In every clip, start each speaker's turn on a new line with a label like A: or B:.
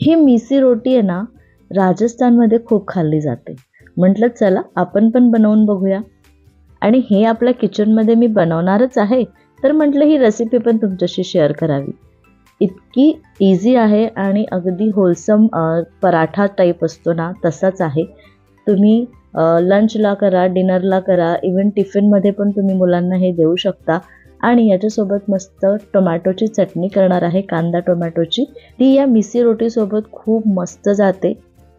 A: ही मिसी रोटी आहे ना राजस्थानमध्ये खूप खाल्ली जाते. म्हटलं चला आपण पण बनवून बघूया. आणि हे आपल्या किचनमध्ये मी बनवणारच आहे तर म्हटलं ही रेसिपी पण तुमच्याशी शेअर करावी. इतकी इझी आहे आणि अगदी होलसम पराठा टाईप असतो ना तसाच आहे. तुम्ही लंचला करा डिनरला करा इवन टिफिनमध्ये पण तुम्ही मुलांना हे देऊ शकता. आणि याच्यासोबत मस्त टोमॅटोची चटणी करणार आहे कांदा टोमॅटोची. ती या मिसी रोटीसोबत खूप मस्त जाते.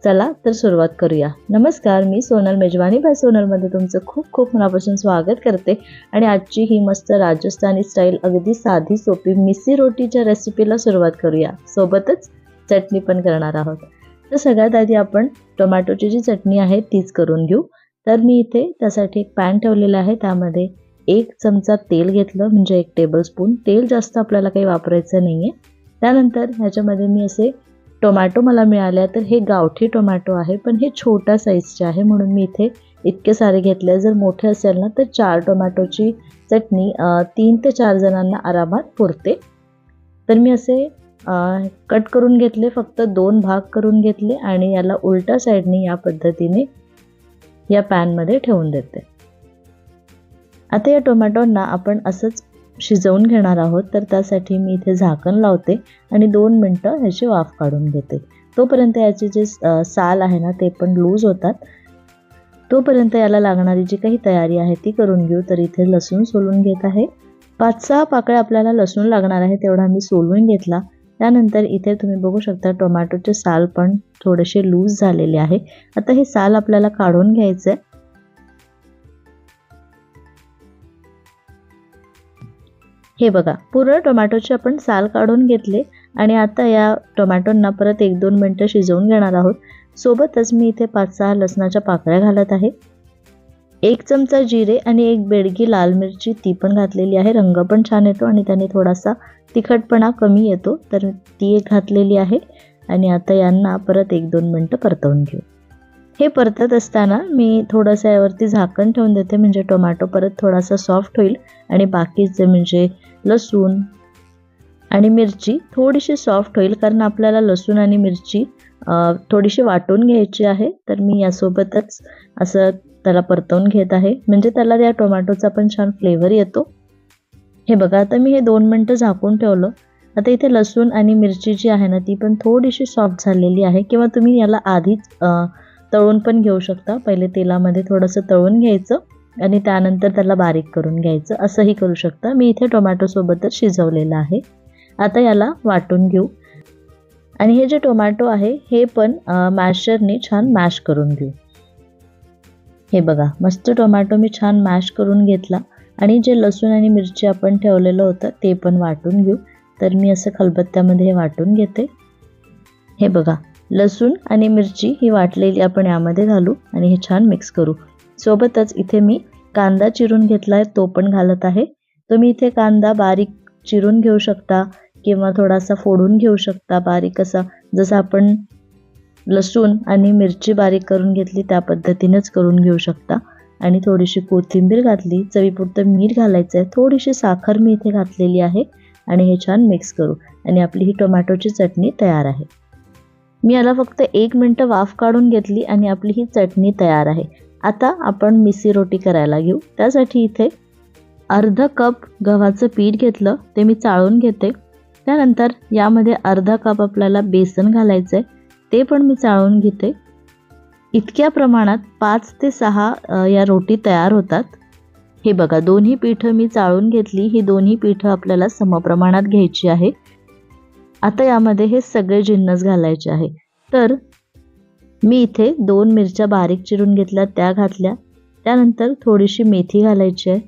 A: चला तर सुरुवात करूया. नमस्कार मी सोनल मेजवानी. बाय सोनलमध्ये तुमचं खूप खूप मनापासून स्वागत करते. आणि आजची ही मस्त राजस्थानी स्टाईल अगदी साधी सोपी मिसी रोटीच्या रेसिपीला सुरुवात करूया. सोबतच चटणी पण करणार आहोत. तर सगळ्यात आधी आपण टोमॅटोची जी चटणी आहे तीच करून घेऊ. तर मी इथे त्यासाठी एक पॅन ठेवलेला आहे. त्यामध्ये एक चमचा तेल घेतलं म्हणजे एक टेबलस्पून तेल जास्त आपल्याला काही वापरायचं नाही आहे त्यानंतर ह्याच्यामध्ये मी असे टोमॅटो मला मिळाले तर हे गावठी टोमॅटो आहे पण हे छोट्या साईजचे आहे म्हणून मी इथे इतके सारे घेतले. जर मोठे असेल ना तर चार टोमॅटोची चटणी तीन ते चार जणांना आरामात पुरते. तर मी असे कट करून घेतले फक्त दोन भाग करून घेतले आणि याला उलट्या साईडने या पद्धतीने या पॅनमध्ये ठेवून देते. आता या टोमॅटोंना आपण असंच शिजवून घेणार आहोत तर त्यासाठी मी इथे झाकण लावते आणि दोन मिनटं ह्याची वाफ काढून घेते. तोपर्यंत याचे जे साल आहे ना ते पण लूज होतात. तोपर्यंत याला लागणारी जी काही तयारी आहे ती करून घेऊ तर इथे लसूण सोलून घेत आहे. पाच सहा पाकळ्या आपल्याला लसूण लागणार आहे तेवढा मी सोलून घेतला. त्यानंतर इथे तुम्ही बघू शकता टोमॅटोचे साल पण थोडेसे लूज झालेले आहे. आता हे साल आपल्याला काढून घ्यायचं आहे हे बघा पूर्ण टोमॅटोचे आपण साल काढून घेतले आणि आता या टोमॅटोंना परत एक दोन मिनटं शिजवून घेणार आहोत. सोबतच मी इथे पाच सहा लसणाच्या पाकळ्या घालत आहे. एक चमचा जिरे आणि एक बेडगी लाल मिरची ती पण घातलेली आहे. रंग पण छान येतो आणि त्याने थोडासा तिखटपणा कमी येतो तर ती एक घातलेली आहे. आणि आता यांना परत एक दोन मिनटं परतवून घेऊ. हे परतत असताना मी थोडंसं यावरती झाकण ठेवून देते म्हणजे टोमॅटो परत थोडासा सॉफ्ट होईल आणि बाकीचे म्हणजे लसूण आणि मिरची थोडीशी सॉफ्ट होईल कारण आपल्याला लसूण आणि मिरची थोडीशी वाटून घ्यायची आहे तर मी यासोबतच असं त्याला परतवून घेत आहे. म्हणजे त्याला त्या टोमॅटोचा पण छान फ्लेवर येतो. हे बघा आता मी हे दोन मिनटं झाकून ठेवलं. आता इथे लसूण आणि मिरची जी आहे ना ती पण थोडीशी सॉफ्ट झालेली आहे किंवा तुम्ही याला आधीच तळून पण घेऊ शकता. पहिले तेलामध्ये थोडंसं तळून घ्यायचं आणि त्यानंतर त्याला बारीक करून घ्यायचं. असंही करू शकता. मी इथे टोमॅटोसोबतच शिजवलेलं आहे. आता याला वाटून घेऊ. आणि हे जे टोमॅटो आहे हे पण मॅशरने छान मॅश करून घेऊ. हे बघा मस्त टोमॅटो मी छान मॅश करून घेतला. आणि जे लसूण आणि मिरची आपण ठेवलेलं होतं ते पण वाटून घेऊ. तर मी असं खलबत्त्यामध्ये हे वाटून घेते. हे बघा लसूण आणि मिरची ही वाटलेली आपण यामध्ये घालू आणि हे छान मिक्स करू. सोबतच इथे मी कांदा चिरून घेतला आहे तो पण घालत आहे. तुम्ही इथे कांदा बारीक चिरून घेऊ शकता किंवा थोडासा फोडून घेऊ शकता बारीक असा. जसं आपण लसूण आणि मिरची बारीक करून घेतली त्या पद्धतीनेच करून घेऊ शकता. आणि थोडीशी कोथिंबीर घातली चवीपुरतं मीठ घालायचं आहे. थोडीशी साखर मी इथे घातलेली आहे आणि हे छान मिक्स करू. आणि आपली ही टोमॅटोची चटणी तयार आहे. मी याला फक्त एक मिनटं वाफ काढून घेतली आणि आपली ही चटणी तयार आहे. आता आपण मिसी रोटी करायला घेऊ. त्यासाठी इथे अर्ध कप गव्हाचं पीठ घेतलं. ते मी चाळून घेते. त्यानंतर यामध्ये अर्धा कप आपल्याला बेसन घालायचं आहे ते पण मी चाळून घेते. इतक्या प्रमाणात पाच ते सहा या रोटी तयार होतात. हे बघा दोन्ही पीठं मी चाळून घेतली. ही दोन्ही पीठं आपल्याला समप्रमाणात घ्यायची आहे. आता यामध्ये हे सगळे जिन्नस घालायचे आहे. तर मी इथे दोन मिरच्या बारीक चिरून घेतल्या त्या घातल्या. त्यानंतर थोडीशी मेथी घालायची आहे.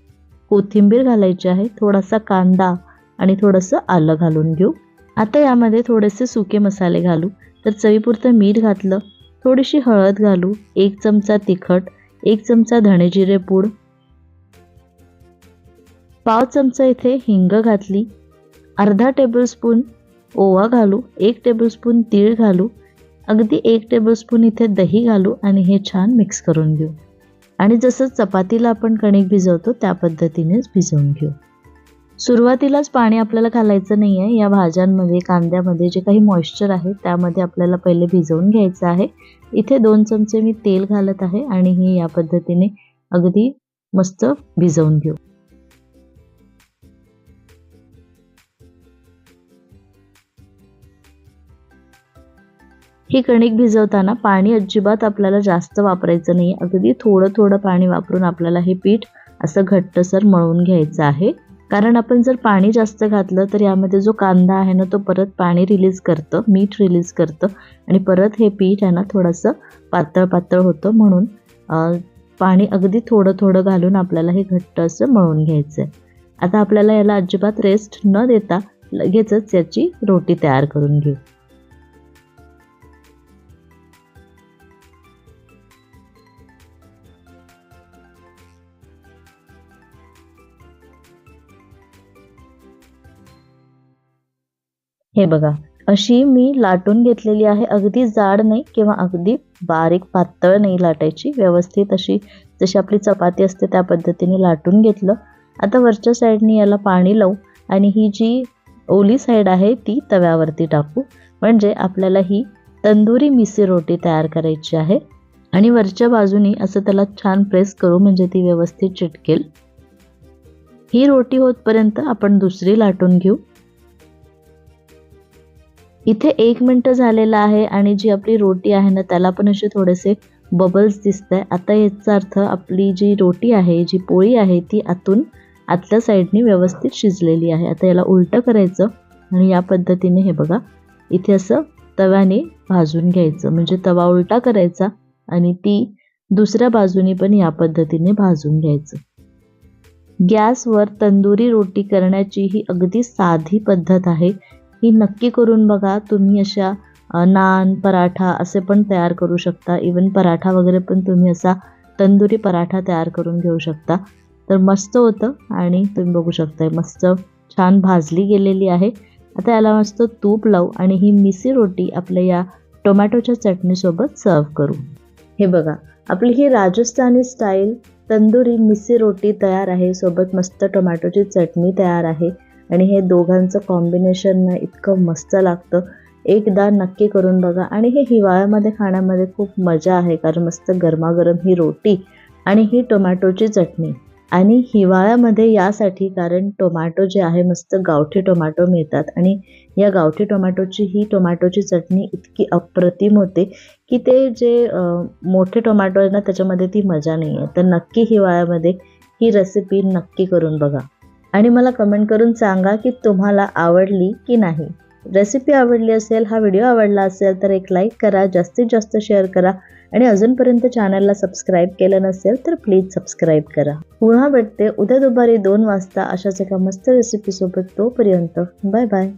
A: कोथिंबीर घालायची आहे. थोडासा कांदा आणि थोडंसं आलं घालून घेऊ. आता यामध्ये थोडेसे सुके मसाले घालू. तर चवीपुरतं मीठ घातलं. थोडीशी हळद घालू. एक चमचा तिखट एक चमचा धणेजिरे पूड. पाव चमचा इथे हिंग घातली. अर्धा टेबलस्पून ओवा घालू एक टेबलस्पून तीळ घालू अगदी एक टेबलस्पून इथे दही घालू आणि हे छान मिक्स करून घेऊ. आणि जसं चपातीला आपण कणिक भिजवतो त्या पद्धतीनेच भिजवून घेऊ. सुरुवातीलाच पाणी आपल्याला घालायचं नाही आहे या भाज्यांमध्ये कांद्यामध्ये जे काही मॉइश्चर आहे त्यामध्ये आपल्याला पहिले भिजवून घ्यायचं आहे. इथे दोन चमचे मी तेल घालत आहे आणि हे या पद्धतीने अगदी मस्त भिजवून घेऊ. ही कणिक भिजवताना पाणी अजिबात आपल्याला जास्त वापरायचं नाही अगदी थोडं थोडं पाणी वापरून आपल्याला हे पीठ असं घट्टसर मळून घ्यायचं आहे. कारण आपण जर पाणी जास्त घातलं तर यामध्ये जो कांदा आहे ना तो परत पाणी रिलीज करतं मीठ रिलीज करतं आणि परत हे पीठ आहे ना थोडंसं पातळ पातळ होतं. म्हणून पाणी अगदी थोडं थोडं घालून आपल्याला हे घट्ट असं मळून घ्यायचं आहे आता आपल्याला याला अजिबात रेस्ट न देता लगेचच याची रोटी तयार करून घेऊ. हे बघा अशी मी लाटून घेतलेली आहे. अगदी जाड नाही किंवा अगदी बारीक पातळ नाही लाटायची. व्यवस्थित अशी जशी आपली चपाती असते त्या पद्धतीने लाटून घेतलं. आता वरच्या साईडनी याला पाणी लावू आणि ही जी ओली साईड आहे ती तव्यावरती टाकू. म्हणजे आपल्याला ही तंदुरी मिसी रोटी तयार करायची आहे. आणि वरच्या बाजूनी असं त्याला छान प्रेस करू म्हणजे ती व्यवस्थित चिटकेल. ही रोटी होतपर्यंत आपण दुसरी लाटून घेऊ. इथे एक मिनटं झालेला आहे आणि जी आपली रोटी आहे ना त्याला पण असे थोडेसे बबल्स दिसत आहे आता याचा अर्थ आपली जी रोटी आहे जी पोळी आहे ती आतून आतल्या साईडनी व्यवस्थित शिजलेली आहे. आता याला उलटं करायचं आणि या पद्धतीने हे बघा इथे असं तव्याने भाजून घ्यायचं. म्हणजे तवा उलटा करायचा आणि ती दुसऱ्या बाजूने पण या पद्धतीने भाजून घ्यायचं. गॅसवर तंदुरी रोटी करण्याची ही अगदी साधी पद्धत आहे. ही नक्की करून बघा. तुम्ही अशा नान पराठा असे पण तयार करू शकता. इवन पराठा वगैरे पण तुम्ही असा तंदुरी पराठा तयार करून घेऊ शकता. तर मस्त होतं आणि तुम्ही बघू शकताय मस्त छान भाजली गेलेली आहे. आता याला मस्त तूप लावू आणि ही मिसी रोटी आपल्या या टोमॅटोच्या चटणीसोबत सर्व करू. हे बघा आपली ही राजस्थानी स्टाईल तंदुरी मिसी रोटी तयार आहे. सोबत मस्त टोमॅटोची चटणी तयार आहे. आणि हे दोघांचं कॉम्बिनेशन ना इतकं मस्त लागतं. एकदा नक्की करून बघा. आणि हे हिवाळ्यामध्ये खाण्यामध्ये खूप मजा आहे कारण मस्त गरमागरम ही रोटी आणि ही टोमॅटोची चटणी. आणि हिवाळ्यामध्ये यासाठी कारण टोमॅटो जे आहे मस्त गावठी टोमॅटो मिळतात. आणि या गावठी टोमॅटोची ही टोमॅटोची चटणी इतकी अप्रतिम होते की ते जे मोठे टोमॅटो आहे ना त्याच्यामध्ये ती मजा नाही आहे तर नक्की हिवाळ्यामध्ये ही रेसिपी नक्की करून बघा. आणि मला कमेंट करून सांगा की तुम्हाला आवडली की नाही. रेसिपी आवडली असेल हा व्हिडिओ आवडला असेल तर एक लाईक करा जास्तीत जास्त शेअर करा आणि अजूनपर्यंत चॅनलला सबस्क्राईब केलं नसेल तर प्लीज सबस्क्राईब करा. पुन्हा भेटते उद्या दुपारी दोन वाजता अशाच एका मस्त रेसिपीसोबत तोपर्यंत. Bye bye